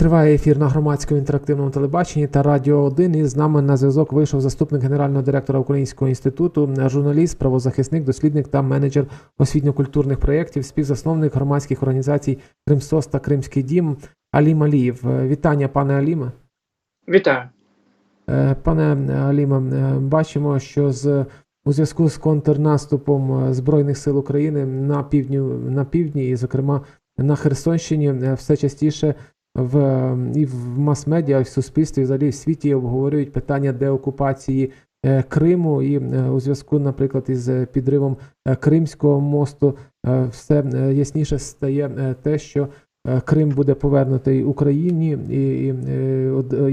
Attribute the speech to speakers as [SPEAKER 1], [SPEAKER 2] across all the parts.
[SPEAKER 1] Триває ефір на громадському інтерактивному телебаченні та Радіо 1. І з нами на зв'язок вийшов заступник генерального директора Українського інституту, журналіст, правозахисник, дослідник та менеджер освітньо-культурних проєктів, співзасновник громадських організацій Кримсос та Кримський дім Алім Алієв. Е, Вітання, пане Аліме.
[SPEAKER 2] Вітаю.
[SPEAKER 1] Е, Пане Аліме, е, бачимо, що з у зв'язку з контрнаступом е, Збройних сил України на півдні, на півдні, і, зокрема, на Херсонщині, все частіше в і в мас-медіа, і в суспільстві, взагалі в світі обговорюють питання деокупації е, Криму. І е, у зв'язку, наприклад, із е, підривом Кримського мосту, все ясніше стає те, що Крим буде повернутий Україні, і, і,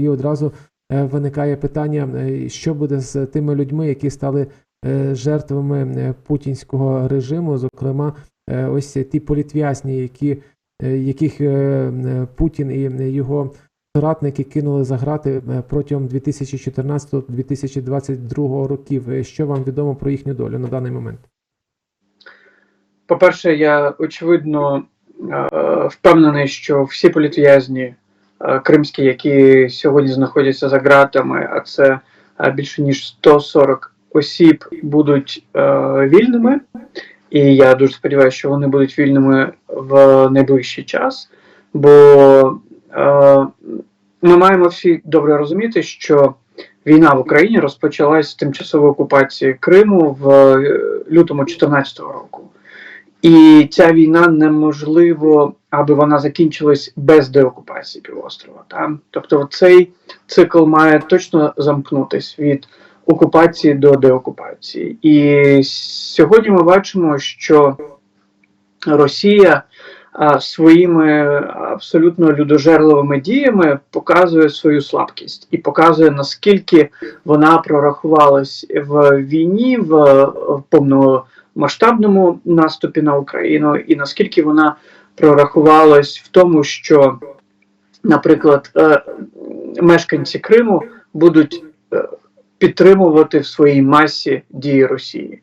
[SPEAKER 1] і одразу виникає питання, що буде з тими людьми, які стали жертвами путінського режиму, зокрема, ось ті політв'язні, які, яких е, е, Путін і його соратники кинули за грати е, протягом 2014-2022 років. Е, Що вам відомо про їхню долю на даний момент?
[SPEAKER 2] По-перше, я очевидно е, впевнений, що всі політв'язні е, кримські, які сьогодні знаходяться за ґратами, а це е, більше ніж 140 осіб, будуть е, вільними. І я дуже сподіваюся, що вони будуть вільними в найближчий час. Бо е, ми маємо всі добре розуміти, що війна в Україні розпочалась з тимчасової окупації Криму в е, лютому 2014 року. І ця війна неможливо, аби вона закінчилась без деокупації півострова. Та? Тобто цей цикл має точно замкнутись від окупації до деокупації. І сьогодні ми бачимо, що Росія своїми абсолютно людожерливими діями показує свою слабкість і показує наскільки вона прорахувалась в війні в, в повномасштабному наступі на Україну, і наскільки вона прорахувалась в тому, що, наприклад, е, мешканці Криму будуть е, підтримувати в своїй масі дії Росії.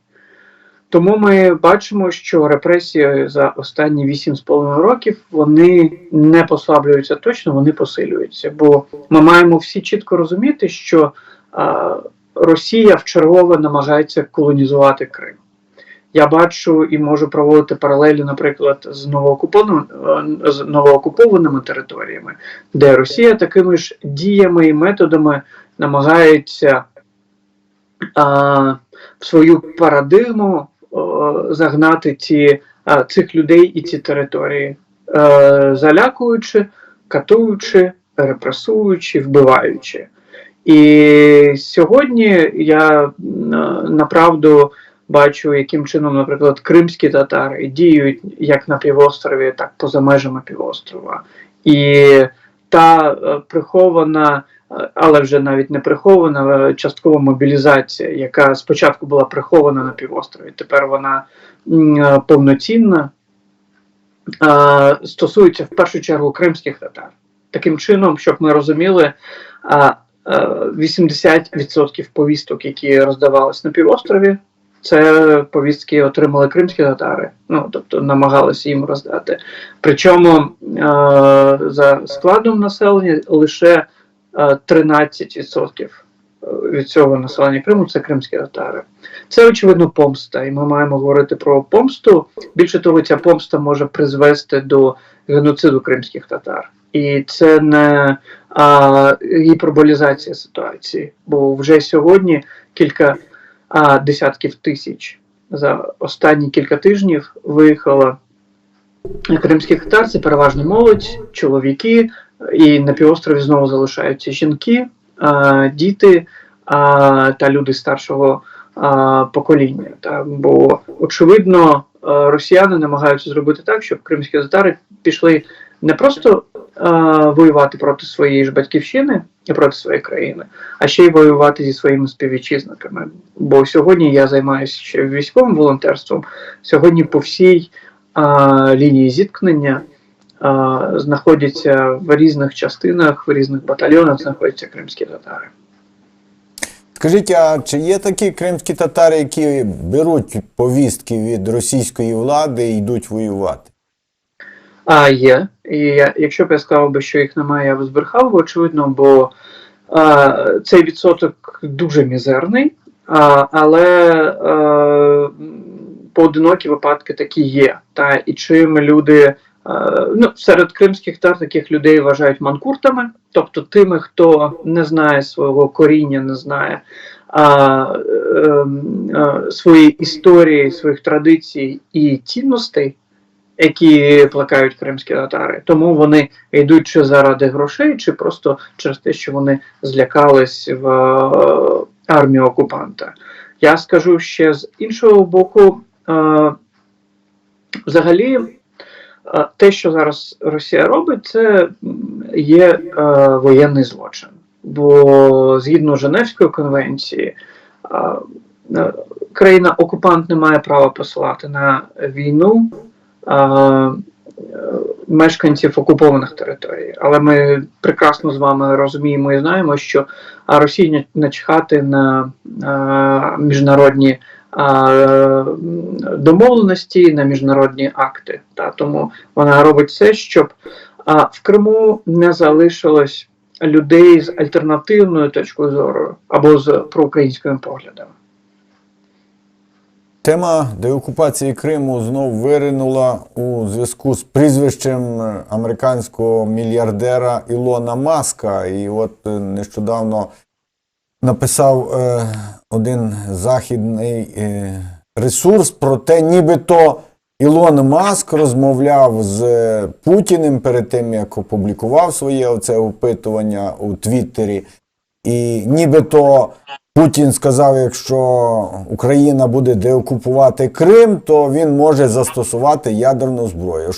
[SPEAKER 2] Тому ми бачимо, що репресії за останні 8,5 років вони не послаблюються точно, вони посилюються. Бо ми маємо всі чітко розуміти, що а, Росія вчергове намагається колонізувати Крим. Я бачу і можу проводити паралелі, наприклад, з новоокупованими, е, з новоокупованими територіями, де Росія такими ж діями і методами намагається в свою парадигму о, загнати ці, цих людей і ці території, е, залякуючи, катуючи, репресуючи, вбиваючи. І сьогодні я направду бачу, яким чином, наприклад, кримські татари діють як на півострові, так поза межами півострова. І та е, прихована, е, але вже навіть не прихована е, часткова мобілізація, яка спочатку була прихована на півострові, тепер вона е, повноцінна, е, стосується в першу чергу кримських татар. Таким чином, щоб ми розуміли, е, 80% повісток, які роздавались на півострові, це повістки отримали кримські татари, ну тобто намагалися їм роздати. Причому е, за складом населення лише е, 13% від цього населення Криму це кримські татари. Це очевидно помста, і ми маємо говорити про помсту. Більше того, ця помста може призвести до геноциду кримських татар. І це не а, гіперболізація ситуації, бо вже сьогодні кілька а, десятків тисяч за останні кілька тижнів виїхало кримських татар. Це переважно молодь, чоловіки, і на півострові знову залишаються жінки, діти та люди старшого покоління. Бо очевидно, росіяни намагаються зробити так, щоб кримські татари пішли не просто воювати проти своєї ж батьківщини і проти своєї країни, а ще й воювати зі своїми співвітчизниками. Бо сьогодні я займаюся ще військовим волонтерством. Сьогодні по всій лінії зіткнення знаходяться в різних частинах, в різних батальйонах знаходяться кримські татари.
[SPEAKER 3] Скажіть, а чи є такі кримські татари, які беруть повістки від російської влади і йдуть воювати?
[SPEAKER 2] А є. І я, якщо б я сказав би, що їх немає, я б збрехав, очевидно, бо а, цей відсоток дуже мізерний, а, але а, поодинокі випадки такі є. Та, і чим люди. А, Ну, серед кримських татар таких людей вважають манкуртами, тобто тими, хто не знає свого коріння, не знає а, а, своєї історії, своїх традицій і цінностей, які плекають кримські татари. Тому вони йдуть чи заради грошей, чи просто через те, що вони злякались в е, армію окупанта. Я скажу ще з іншого боку, е, взагалі, е, те, що зараз Росія робить, це є е, воєнний злочин. Бо згідно Женевської конвенції, е, е, країна-окупант не має права посилати на війну е, е, мешканців окупованих територій. Але ми прекрасно з вами розуміємо і знаємо, що не- начхати на е, міжнародні е, домовленості, на міжнародні акти. Та, тому вона робить все, щоб в Криму не залишилось людей з альтернативною точкою зору або з проукраїнськими поглядами.
[SPEAKER 3] Тема деокупації Криму знов виринула у зв'язку з прізвищем американського мільярдера Ілона Маска. І от е, нещодавно написав е, один західний е, ресурс про те, нібито Ілон Маск розмовляв з Путіним перед тим, як опублікував своє оце опитування у Твіттері. І нібито Путін сказав, якщо Україна буде деокупувати Крим, то він може застосувати ядерну зброю.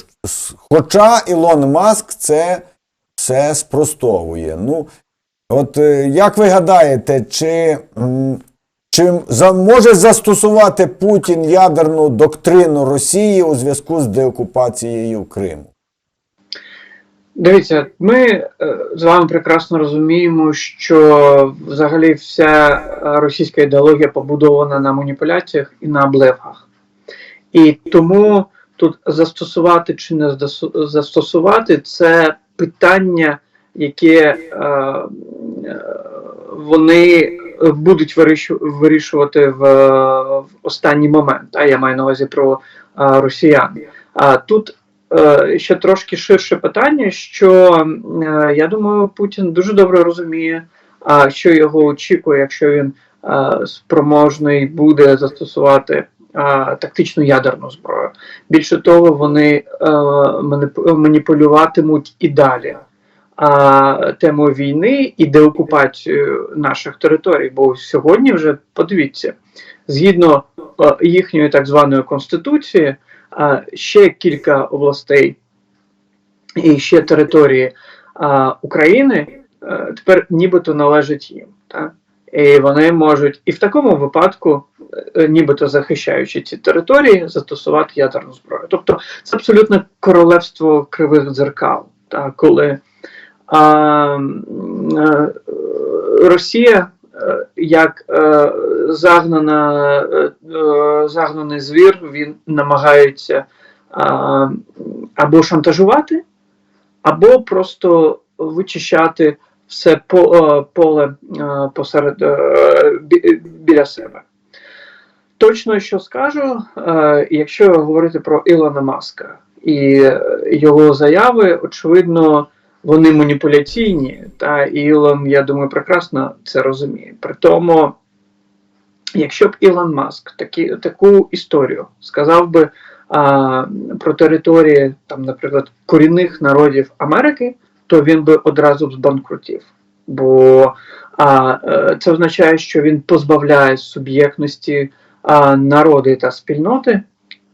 [SPEAKER 3] Хоча Ілон Маск це все спростовує. Ну, от е, як ви гадаєте, чи, чи може застосувати Путін ядерну доктрину Росії у зв'язку з деокупацією Криму?
[SPEAKER 2] Дивіться, ми е, з вами прекрасно розуміємо, що взагалі вся е, російська ідеологія побудована на маніпуляціях і на блефах. І тому тут застосувати чи не застосувати це питання, яке е, вони будуть вирішувати в, в останній момент. А я маю на увазі про е, росіян. А тут е, ще трошки ширше питання, що я думаю, Путін дуже добре розуміє, що його очікує, якщо він спроможний буде застосувати тактичну ядерну зброю. Більше того, вони е, маніпулюватимуть і далі. А тему війни і деокупацію наших територій, бо сьогодні вже подивіться, згідно е, їхньої так званої конституції, а, ще кілька областей і ще території а, України е, тепер нібито належать їм. Так? І вони можуть, і в такому випадку, е, нібито захищаючи ці території, застосувати ядерну зброю. Тобто це абсолютно королевство кривих дзеркал, так? коли а, е, Росія е, як е, загнана, е, е, загнаний звір, він намагається або шантажувати, або просто вичищати все по, е, поле е, посеред е, біля себе. Точно що скажу, е, якщо говорити про Ілона Маска і е, його заяви, очевидно, вони маніпуляційні, та Ілон, я думаю, прекрасно це розуміє. При тому, якщо б Ілон Маск такі, таку історію сказав би а, про території, там, наприклад, корінних народів Америки, то він би одразу б збанкрутів. Бо а, е, це означає, що він позбавляє суб'єктності а, народи та спільноти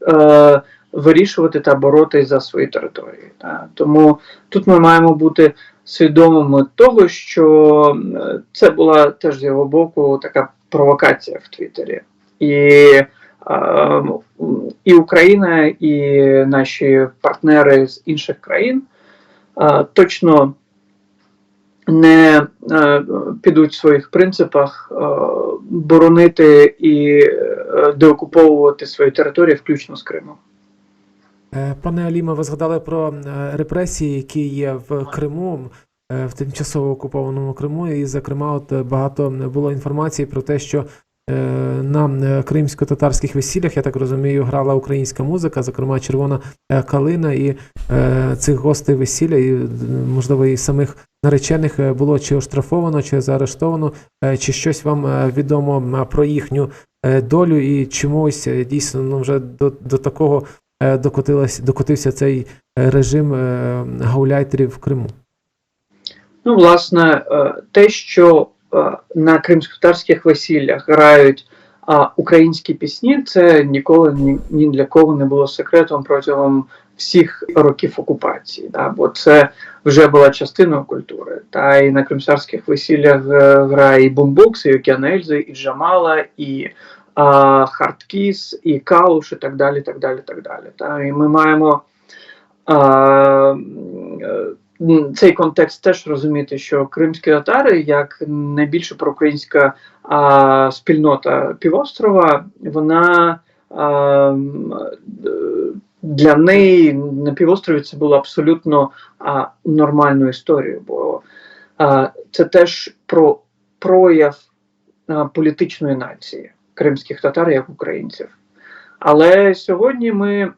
[SPEAKER 2] е, вирішувати та боротись за свої території. Та. Тому тут ми маємо бути свідомими того, що е, це була теж з його боку така провокація в Твіттері. І, е, і Україна, і наші партнери з інших країн е, точно не підуть в своїх принципах боронити і деокуповувати свої території, включно з Кримом.
[SPEAKER 1] Е, Пане Аліме, ви згадали про е, репресії, які є в Криму, е, в тимчасово окупованому Криму, і, зокрема, от багато було інформації про те, що на кримсько-татарських весіллях, я так розумію, грала українська музика, зокрема червона калина, і цих гостей весілля, і можливо і самих наречених було чи оштрафовано, чи заарештовано, чи щось вам відомо про їхню долю, і чомусь дійсно ну, вже до, до такого докотився цей е, режим е, гауляйтерів в Криму.
[SPEAKER 2] Ну, власне, е, те, що е, на кримськотарських весіллях грають українські пісні, це ніколи ні, для кого не було секретом протягом всіх років окупації. Да? Бо це вже була частиною культури. Та і на кримськотарських весіллях е, грає і бумбукс, і Океан Ельзи, і Джамала, і Хардкіс, і Кауш, і так далі. так далі, так далі. Та? І ми маємо. А, е, цей контекст теж розуміти, що кримські татари, як найбільше проукраїнська а, спільнота півострова, вона а, е, для неї на півострові це було абсолютно а, нормальною історією, бо а, це теж про прояв а, політичної нації кримських татар як українців. Але сьогодні ми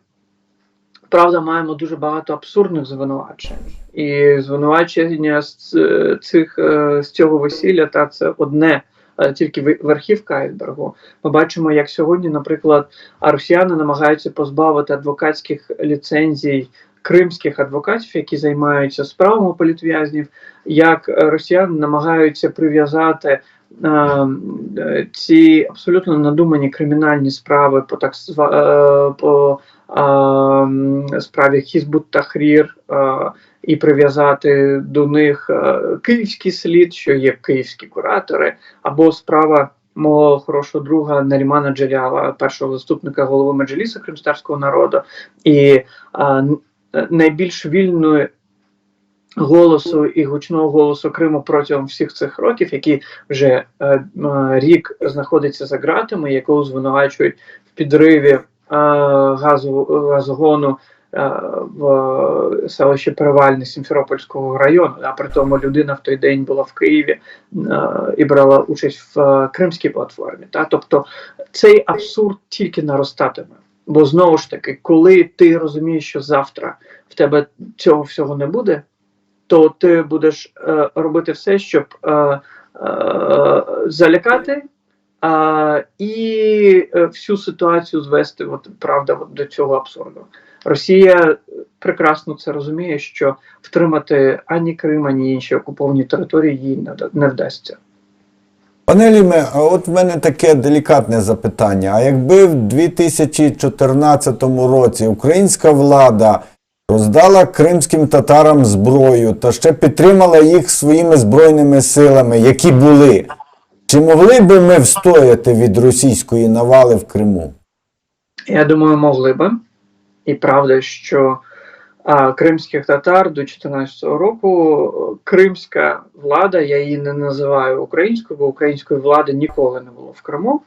[SPEAKER 2] правда маємо дуже багато абсурдних звинувачень. І звинувачення з е, цих е, з цього весілля, та це одне. е, Тільки верхівка айсбергу. Ми бачимо, як сьогодні, наприклад, росіяни намагаються позбавити адвокатських ліцензій кримських адвокатів, які займаються справами політв'язнів, як росіяни намагаються прив'язати ці абсолютно надумані кримінальні справи по так зва- е, по е, справі Хізбут Тахрір е, і прив'язати до них е, київський слід, що є київські куратори, або справа мого хорошого друга Нарімана Джеляла, першого заступника голови Меджліса кримстарського народу, і е, н- найбільш вільною голосу і гучного голосу Криму протягом всіх цих років, які вже е, рік знаходиться за ґратами, якого звинувачують в підриві е, газу, газогону е, в селищі Перевальне Сімферопольського району. А при тому людина в той день була в Києві і брала участь в кримській платформі. Тобто цей абсурд тільки наростатиме. Бо знову ж таки, коли ти розумієш, що завтра в тебе цього всього не буде, то ти будеш е, робити все, щоб е, е, залякати е, і всю ситуацію звести, от, правда, от, до цього абсурду. Росія прекрасно це розуміє, що втримати ані Крим, ані інші окуповані території їй не вдасться.
[SPEAKER 3] Пане Ліме, а от в мене таке делікатне запитання. А якби в 2014 році українська влада роздала кримським татарам зброю та ще підтримала їх своїми збройними силами, які були, чи могли би ми встояти від російської навали в Криму?
[SPEAKER 2] Я думаю, могли би. І правда, що а, кримських татар до 2014 року кримська влада, я її не називаю українською, бо української влади ніколи не було в Криму.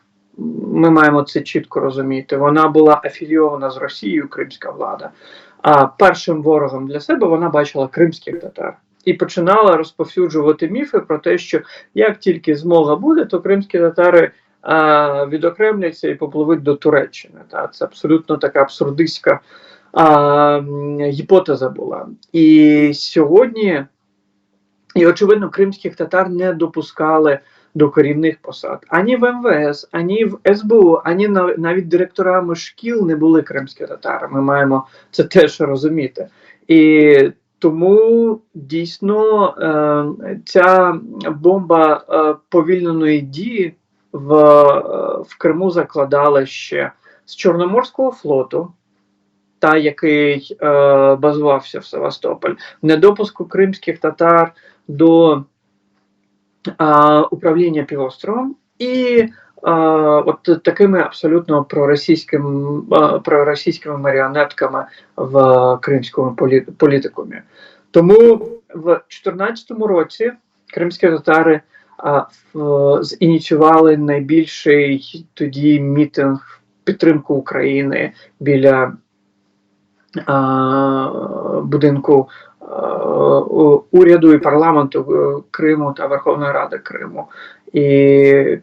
[SPEAKER 2] Ми маємо це чітко розуміти. Вона була афілійована з Росією, кримська влада. А першим ворогом для себе вона бачила кримських татар. І починала розповсюджувати міфи про те, що як тільки змога буде, то кримські татари а, відокремляться і попливуть до Туреччини. Та це абсолютно така абсурдистська а, гіпотеза була. І сьогодні, і очевидно, кримських татар не допускали до керівних посад ані в МВС, ані в СБУ, ані навіть директорами шкіл не були кримські татари. Ми маємо це теж розуміти. І тому дійсно е, ця бомба е, повільненої дії в, е, в Криму закладали ще з Чорноморського флоту, та який е, базувався в Севастополь, недопуску кримських татар до управління півостровом і от такими абсолютно проросійським, е, проросійськими маріонетками в кримському полі, політикумі. Тому в 2014 році кримські татари зініціювали найбільший тоді мітинг в підтримку України біля будинку уряду і парламенту е, Криму та Верховної Ради Криму. І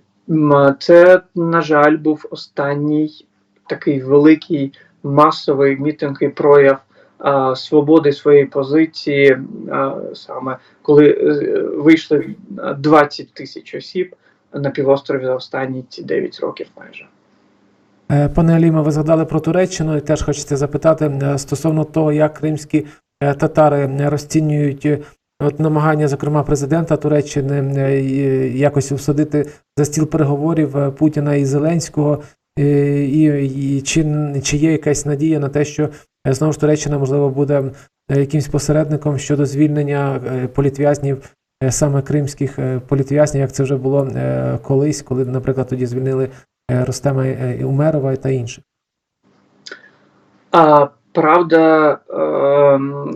[SPEAKER 2] це, на жаль, був останній такий великий масовий мітинг і прояв а, свободи своєї позиції, саме коли е, вийшли 20 тисяч осіб на півострові за останні ці 9 років майже.
[SPEAKER 1] Е, Пане Аліме, ви згадали про Туреччину і теж хочеться запитати е, стосовно того, як кримські е, татари е, розцінюють е, от намагання, зокрема, президента Туреччини е, якось всадити за стіл переговорів Путіна і Зеленського. І, і чи, чи є якась надія на те, що знову ж Туреччина можливо буде якимсь посередником щодо звільнення політв'язнів, саме кримських політв'язнів, як це вже було колись, коли, наприклад, тоді звільнили Ростема е, Умерова та інших.
[SPEAKER 2] А правда, ем,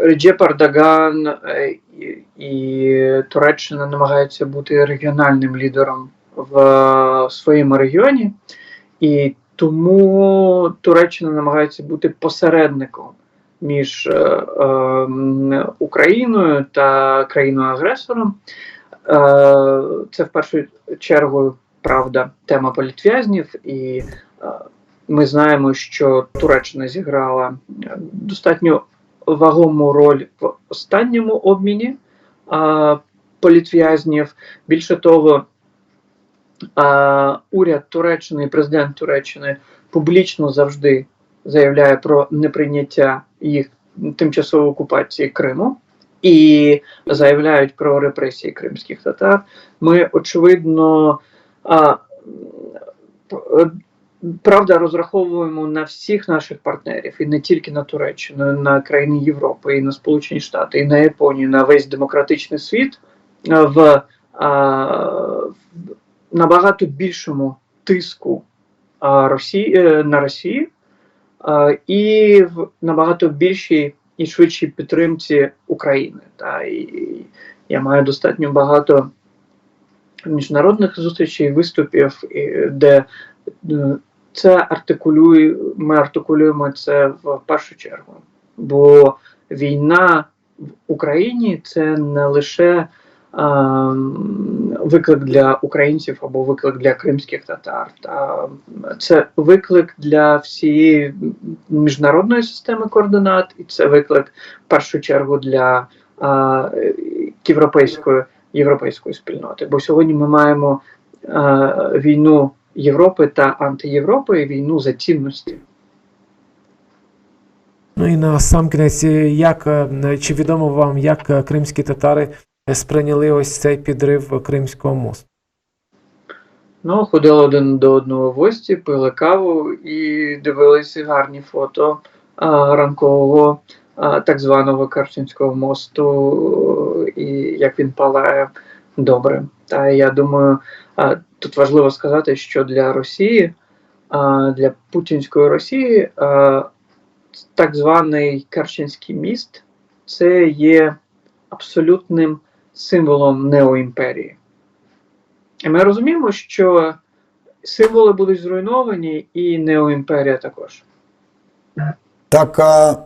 [SPEAKER 2] Реджеп Ардаган е, і, Туреччина намагаються бути регіональним лідером в своєму регіоні, і тому Туреччина намагається бути посередником між е, ем, Україною та країною-агресором. Е, Це в першу чергу правда тема політв'язнів і. Ми знаємо, що Туреччина зіграла е, достатньо вагому роль в останньому обміні а, політв'язнів. Більше того, а, уряд Туреччини і президент Туреччини публічно завжди заявляє про неприйняття їх тимчасової окупації Криму і заявляють про репресії кримських татар. Ми очевидно. Правда розраховуємо на всіх наших партнерів, і не тільки на Туреччину, на країни Європи, і на Сполучені Штати, і на Японію, на весь демократичний світ е, в а, в набагато більшому тиску а, Росії е, на Росію а, і в набагато більшій і швидшій підтримці України. Та і я маю достатньо багато міжнародних зустрічей, виступів, де е, це артикулює, ми артикулюємо це в першу чергу. Бо війна в Україні це не лише а, виклик для українців або виклик для кримських татар. Та це виклик для всієї міжнародної системи координат, і це виклик в першу чергу для а, європейської, європейської спільноти. Бо сьогодні ми маємо а, війну Європи та антиєвропи, і війну за цінності.
[SPEAKER 1] Ну і на сам кінець, е, як е, чи відомо вам, як е, кримські татари е, сприйняли ось цей підрив Кримського мосту?
[SPEAKER 2] Ну, ходили один до одного в гості, пили каву і дивилися гарні фото а, ранкового а, так званого Керченського мосту, і як він палає добре. Та я думаю, тут важливо сказати, що для Росії, для путінської Росії, так званий Керченський міст це є абсолютним символом неоімперії. І ми розуміємо, що символи будуть зруйновані, і неоімперія також.
[SPEAKER 3] Така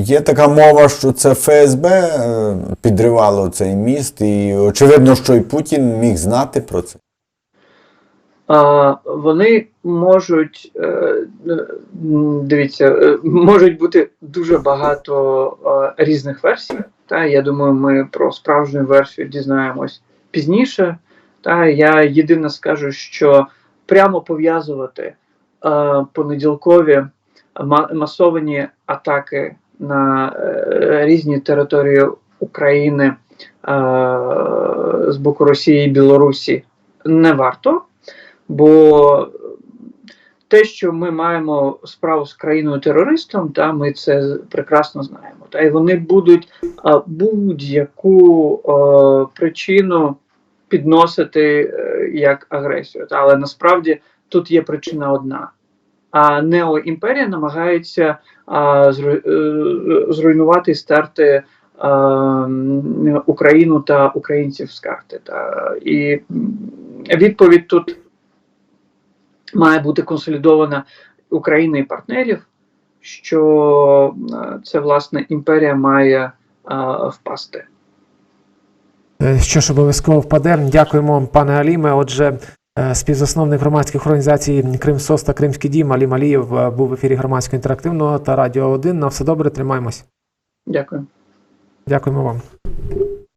[SPEAKER 3] є така мова, що це ФСБ е, підривало цей міст, і очевидно, що і Путін міг знати про це.
[SPEAKER 2] А, вони можуть, е, дивіться, е, можуть бути дуже багато різних версій. Та я думаю, ми про справжню версію дізнаємось пізніше. Та я єдине скажу, що прямо пов'язувати понеділкові ма- масовані атаки на е, різні території України е, з боку Росії і Білорусі не варто, бо те, що ми маємо справу з країною терористом, та ми це прекрасно знаємо. Та й вони будуть будь-яку причину підносити е, як агресію. Але насправді тут є причина одна. А неоімперія намагається а, е, зруйнувати і стерти а, Україну та українців з карти. Та, і відповідь тут має бути консолідована України і партнерів, що це власне імперія має е, впасти.
[SPEAKER 1] Е, Що ж обов'язково впаде. Дякуємо, пане Аліме. Отже, співзасновник громадських організацій Крим СОС та Кримський дім Алім Алієв е, був в ефірі громадського інтерактивного та Радіо 1. На все добре, тримаємось.
[SPEAKER 2] Дякую.
[SPEAKER 1] Дякуємо вам.